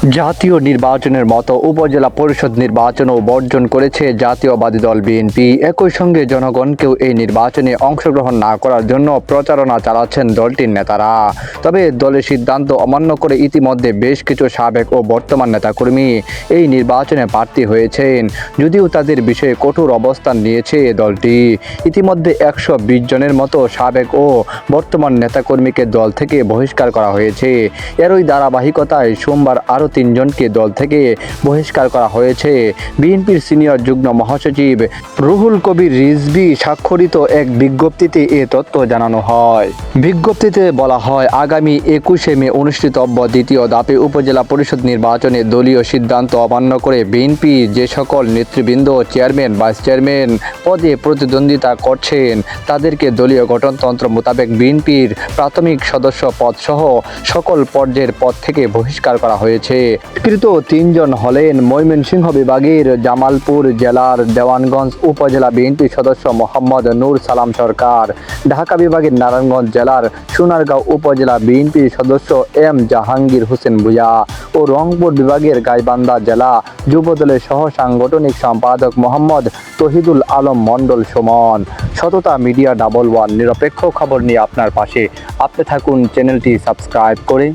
জাতীয় নির্বাচনের মতো উপজেলা পরিষদ নির্বাচনও বর্জন করেছে জাতীয়বাদী দল বিএনপি। একই সঙ্গে জনগণকেও এই নির্বাচনে অংশগ্রহণ না করার জন্য প্রচারণা চালাচ্ছেন দলটির নেতারা। তবে দলের সিদ্ধান্ত অমান্য করে ইতিমধ্যে বেশ কিছু সাবেক ও বর্তমান নেতাকর্মী এই নির্বাচনে প্রার্থী হয়েছেন, যদিও তাদের বিষয়ে কঠোর অবস্থান নিয়েছে দলটি। ইতিমধ্যে একশো বিশ জনের মতো সাবেক ও বর্তমান নেতাকর্মীকে দল থেকে বহিষ্কার করা হয়েছে। এরই ধারাবাহিকতায় সোমবার আরও তিনজনকে দল থেকে বহিষ্কার করা হয়েছে। বিএনপির সিনিয়র যুগ্ম মহাসচিব রুহুল কবির রিজভি স্বাক্ষরিত এক বিজ্ঞপ্তিতে এ তথ্য জানানো হয়। বিজ্ঞপ্তিতে বলা হয়, আগামী একুশে মে অনুষ্ঠিতব্য দ্বিতীয় ধাপে উপজেলা পরিষদ নির্বাচনে দলীয় সিদ্ধান্ত অমান্য করে বিএনপি যে সকল নেতৃবৃন্দ, চেয়ারম্যান, ভাইস চেয়ারম্যান পদে প্রতিদ্বন্দ্বিতা করছেন, তাদেরকে দলীয় গঠনতন্ত্র মোতাবেক বিএনপির প্রাথমিক সদস্য পদ সহ সকল পর্যায়ের পদ থেকে বহিষ্কার করা হয়েছে। কৃত তিনজন হলেন ময়মনসিংহ বিভাগের জামালপুর জেলার দেওয়ানগঞ্জ উপজেলা বিএনপি সদস্য মোহাম্মদ নূর সালাম সরকার, ঢাকা বিভাগের নারায়ণগঞ্জ জেলার সোনারগাঁও উপজেলা বিএনপি সদস্য এম জাহাঙ্গীর হোসেন ভুয়া ও রংপুর বিভাগের গাইবান্ধা জেলা যুবদলের সহ সাংগঠনিক সম্পাদক মোহাম্মদ তহিদুল আলম মণ্ডল সুমন। সততা মিডিয়া ডাবল ওয়ান নিরপেক্ষ খবর নিয়ে আপনার পাশে। আপনি থাকুন, চ্যানেলটি সাবস্ক্রাইব করে